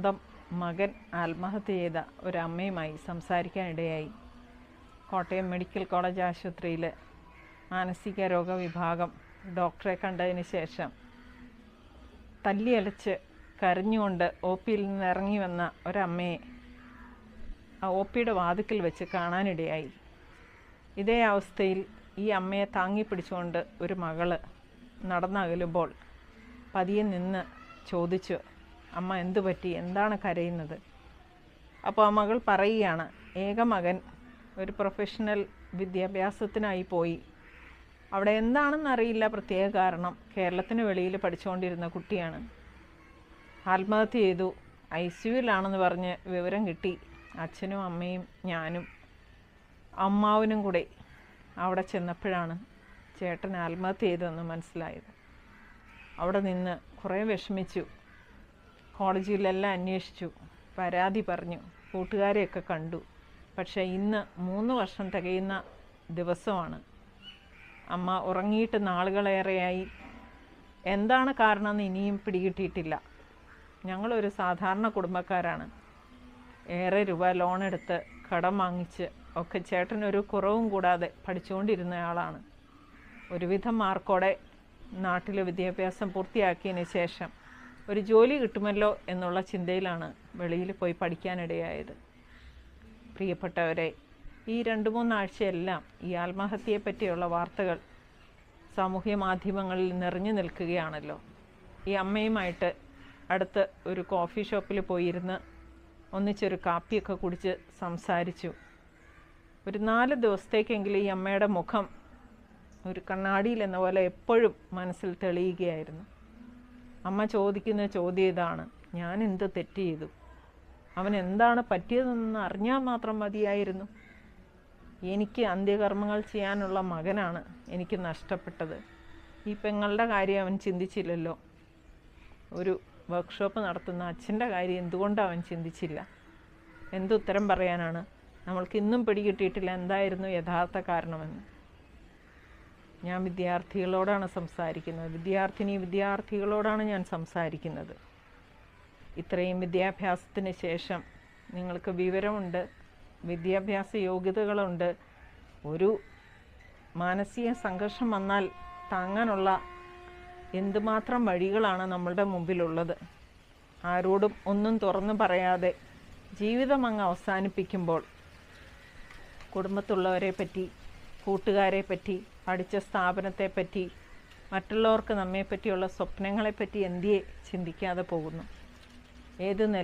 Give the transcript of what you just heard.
സ്വന്തം മകൻ ആത്മഹത്യ ചെയ്ത ഒരമ്മയുമായി സംസാരിക്കാനിടയായി. കോട്ടയം മെഡിക്കൽ കോളേജ് ആശുപത്രിയിൽ മാനസിക രോഗ വിഭാഗം ഡോക്ടറെ കണ്ടതിന് ശേഷം തല്ലിയലച്ച് കരഞ്ഞുകൊണ്ട് ഒ പിയിൽ നിന്ന് ഇറങ്ങി വന്ന ഒരമ്മയെ ആ ഒ പിയുടെ വാതിക്കൽ വെച്ച് കാണാനിടയായി. ഇതേ അവസ്ഥയിൽ ഈ അമ്മയെ താങ്ങി പിടിച്ചുകൊണ്ട് ഒരു മകൾ നടന്നകലുമ്പോൾ പതിയെ നിന്ന് ചോദിച്ചു അമ്മ എന്തു പറ്റി? എന്താണ് കരയുന്നത്? അപ്പോൾ ആ മകൾ പറയുകയാണ് ഏക മകൻ ഒരു പ്രൊഫഷണൽ വിദ്യാഭ്യാസത്തിനായി പോയി. അവിടെ എന്താണെന്ന് അറിയില്ല പ്രത്യേക കാരണം. കേരളത്തിന് വെളിയിൽ പഠിച്ചുകൊണ്ടിരുന്ന കുട്ടിയാണ്. ആത്മഹത്യ ചെയ്തു. ഐ സിയുലാണെന്ന് പറഞ്ഞ് വിവരം കിട്ടി. അച്ഛനും അമ്മയും ഞാനും അമ്മാവനും കൂടെ അവിടെ ചെന്നപ്പോഴാണ് ചേട്ടൻ ആത്മഹത്യ ചെയ്തതെന്ന് മനസ്സിലായത്. അവിടെ നിന്ന് കുറേ വിഷമിച്ചു. കോളേജിലെല്ലാം അന്വേഷിച്ചു. പരാതി പറഞ്ഞു. കൂട്ടുകാരെയൊക്കെ കണ്ടു. പക്ഷേ ഇന്ന് മൂന്ന് വർഷം തികയുന്ന ദിവസമാണ്. അമ്മ ഉറങ്ങിയിട്ട് നാളുകളേറെയായി. എന്താണ് കാരണമെന്ന് ഇനിയും പിടികിട്ടിയിട്ടില്ല. ഞങ്ങളൊരു സാധാരണ കുടുംബക്കാരാണ്. ഏറെ രൂപ ലോൺ എടുത്ത് കടം വാങ്ങിച്ച് ഒക്കെ ചേട്ടനൊരു കുറവും കൂടാതെ പഠിച്ചുകൊണ്ടിരുന്നയാളാണ്. ഒരുവിധം മാർക്കോടെ നാട്ടിലെ വിദ്യാഭ്യാസം പൂർത്തിയാക്കിയതിന് ശേഷം ഒരു ജോലി കിട്ടുമല്ലോ എന്നുള്ള ചിന്തയിലാണ് വെളിയിൽ പോയി പഠിക്കാനിടയായത്. പ്രിയപ്പെട്ടവരെ ഈ രണ്ട് മൂന്നാഴ്ചയെല്ലാം ഈ ആത്മഹത്യയെ പറ്റിയുള്ള വാർത്തകൾ സാമൂഹ്യ മാധ്യമങ്ങളിൽ നിറഞ്ഞു നിൽക്കുകയാണല്ലോ. ഈ അമ്മയുമായിട്ട് അടുത്ത് ഒരു കോഫി ഷോപ്പിൽ പോയിരുന്ന് ഒന്നിച്ചൊരു കാപ്പിയൊക്കെ കുടിച്ച് സംസാരിച്ചു. ഒരു നാല് ദിവസത്തേക്കെങ്കിലും ഈ അമ്മയുടെ മുഖം ഒരു കണ്ണാടിയിൽ എന്ന പോലെ എപ്പോഴും മനസ്സിൽ തെളിയുകയായിരുന്നു. അമ്മ ചോദിക്കുന്ന ചോദ്യം ഇതാണ്. ഞാൻ എന്ത് തെറ്റ് ചെയ്തു? അവൻ എന്താണ് പറ്റിയതെന്ന് അറിഞ്ഞാൽ മാത്രം മതിയായിരുന്നു. എനിക്ക് അന്ത്യകർമ്മങ്ങൾ ചെയ്യാനുള്ള മകനാണ് എനിക്ക് നഷ്ടപ്പെട്ടത്. ഈ പെങ്ങളുടെ കാര്യം അവൻ ചിന്തിച്ചില്ലല്ലോ. ഒരു വർക്ക്ഷോപ്പ് നടത്തുന്ന അച്ഛന്റെ കാര്യം എന്തുകൊണ്ട് അവൻ ചിന്തിച്ചില്ല. എന്തുത്തരം പറയാനാണ്? നമ്മൾക്ക് ഇന്നും പിടികിട്ടിയിട്ടില്ല. എന്തായിരുന്നു യഥാർത്ഥ കാരണമെന്ന്? ഞാൻ വിദ്യാർത്ഥികളോടാണ് സംസാരിക്കുന്നത്. വിദ്യാർത്ഥിനി വിദ്യാർത്ഥികളോടാണ് ഞാൻ സംസാരിക്കുന്നത്. ഇത്രയും വിദ്യാഭ്യാസത്തിന് ശേഷം നിങ്ങൾക്ക് വിവരമുണ്ട് വിദ്യാഭ്യാസ യോഗ്യതകളുണ്ട്. ഒരു മാനസിക സംഘർഷം വന്നാൽ താങ്ങാനുള്ള എന്തുമാത്രം വഴികളാണ് നമ്മളുടെ മുമ്പിലുള്ളത്? ആരോടും ഒന്നും തുറന്നു പറയാതെ ജീവിതം അങ്ങ് അവസാനിപ്പിക്കുമ്പോൾ കുടുംബത്തുള്ളവരെ പറ്റി കൂട്ടുകാരെ പറ്റി പഠിച്ച സ്ഥാപനത്തെ പറ്റി മറ്റുള്ളവർക്ക് നമ്മെപ്പറ്റിയുള്ള സ്വപ്നങ്ങളെപ്പറ്റി എന്തിയെ ചിന്തിക്കാതെ പോകുന്നു? ഏത് നില